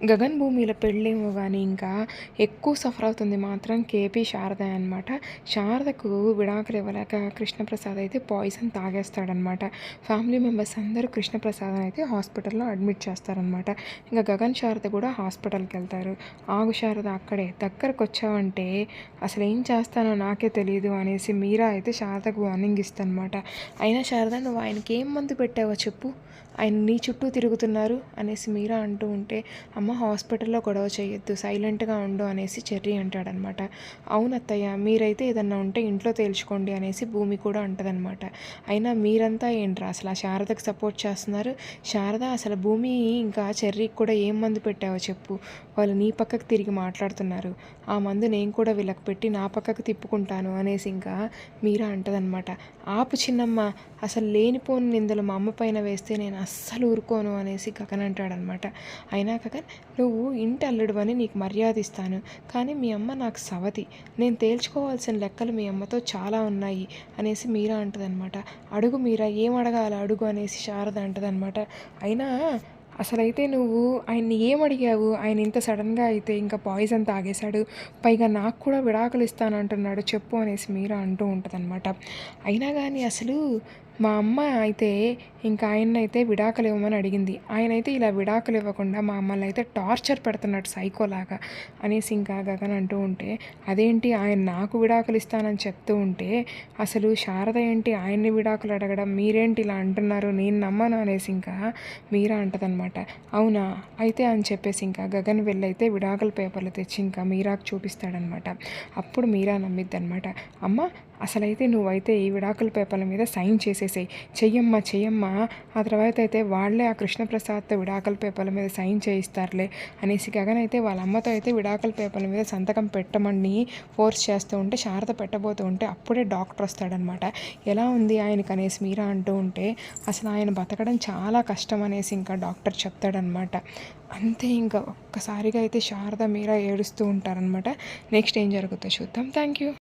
గగన్ భూమిల పెళ్ళేమో కానీ ఇంకా ఎక్కువ సఫర్ అవుతుంది మాత్రం కేపీ శారద అనమాట శారదకు విడాకులు ఇవ్వలేక కృష్ణప్రసాద్ అయితే పాయిజన్ తాగేస్తాడనమాట ఫ్యామిలీ మెంబర్స్ అందరూ కృష్ణప్రసాద్ అయితే హాస్పిటల్లో అడ్మిట్ చేస్తారనమాట ఇంకా గగన్ శారద కూడా హాస్పిటల్కి వెళ్తారు. ఆగు శారద అక్కడే దగ్గరకు వచ్చావంటే అసలు ఏం చేస్తానో నాకే తెలియదు అనేసి మీరా అయితే శారదకు వార్నింగ్ ఇస్తానమాట అయినా శారద నువ్వు ఆయనకి ఏం మందు పెట్టావో చెప్పు. ఆయన నీ చుట్టూ తిరుగుతున్నారు అనేసి మీరా అంటూ ఉంటే అమ్మ హాస్పిటల్లో గొడవ చేయొద్దు సైలెంట్గా ఉండు అనేసి చెర్రీ అంటాడనమాట. అవును అత్తయ్య మీరైతే ఏదన్నా ఉంటే ఇంట్లో తేల్చుకోండి అనేసి భూమి కూడా అంటదనమాట. అయినా మీరంతా ఏంట్రా అసలు ఆ శారదకు సపోర్ట్ చేస్తున్నారు? శారద అసలు భూమి ఇంకా చెర్రీకి కూడా ఏం మందు పెట్టావో చెప్పు. వాళ్ళు నీ పక్కకు తిరిగి మాట్లాడుతున్నారు. ఆ మందు నేను కూడా వీళ్ళకి పెట్టి నా పక్కకు తిప్పుకుంటాను అనేసి ఇంకా మీరా అంటదనమాట. ఆపు చిన్నమ్మ అసలు లేనిపోని నిందలు మా అమ్మ పైన వేస్తే నేను అస్సలు ఊరుకోను అనేసి గగన్ అంటాడనమాట. అయినా గగన్ నువ్వు ఇంటి అల్లుడు అని నీకు మర్యాద ఇస్తాను. కానీ మీ అమ్మ నాకు సవతి. నేను తేల్చుకోవాల్సిన లెక్కలు మీ అమ్మతో చాలా ఉన్నాయి అనేసి మీరా అంటదనమాట. అడుగు మీరా ఏం అడగాలి అడుగు అనేసి శారద అంటదనమాట. అయినా అసలైతే నువ్వు ఆయన్ని ఏం అడిగావు? ఆయన ఇంత సడన్గా అయితే ఇంకా పాయిజన్ తాగేశాడు. పైగా నాకు కూడా విడాకులు ఇస్తానంటున్నాడు చెప్పు అనేసి మీరా అంటూ ఉంటుందన్నమాట అయినా కానీ అసలు మా అమ్మ అయితే ఇంకా ఆయన అయితే విడాకులు ఇవ్వమని అడిగింది. ఆయన అయితే ఇలా విడాకులు ఇవ్వకుండా మా అమ్మల్ని అయితే టార్చర్ పెడుతున్నాడు సైకోలాగా అనేసి ఇంకా గగన్ అంటూ ఉంటే అదేంటి ఆయన నాకు విడాకులు ఇస్తానని చెప్తూ ఉంటే అసలు శారద ఏంటి ఆయన్ని విడాకులు అడగడం? మీరేంటి ఇలా అంటున్నారు? నేను నమ్మను అనేసి ఇంకా మీరా అంటదనమాట అవునా? అయితే అని చెప్పేసి ఇంకా గగన్ వెళ్ళైతే విడాకుల పేపర్లు తెచ్చి ఇంకా మీరాకు చూపిస్తాడనమాట అప్పుడు మీరా నమ్మిద్ది అనమాట అమ్మ అసలైతే నువ్వైతే ఈ విడాకుల పేపర్ల మీద సైన్ చేసేయి చెయ్యమ్మా చెయ్యమ్మా. ఆ తర్వాత అయితే వాళ్ళే ఆ కృష్ణప్రసాద్తో విడాకుల పేపర్ల మీద సైన్ చేయిస్తారులే అనేసి గగన్ అయితే వాళ్ళ అమ్మతో అయితే విడాకుల పేపర్ల మీద సంతకం పెట్టమని ఫోర్స్ చేస్తూ ఉంటే శారద పెట్టబోతూ ఉంటే అప్పుడే డాక్టర్ వస్తాడనమాట. ఎలా ఉంది ఆయనకు అనేసి మీరా అంటూ ఉంటే అసలు ఆయన బతకడం చాలా కష్టం అనేసి ఇంకా డాక్టర్ చెప్తాడనమాట. అంతే ఇంకా ఒక్కసారిగా అయితే శారద మీరా ఏడుస్తూ ఉంటారనమాట. నెక్స్ట్ ఏం జరుగుతుందో చూద్దాం. Thank you.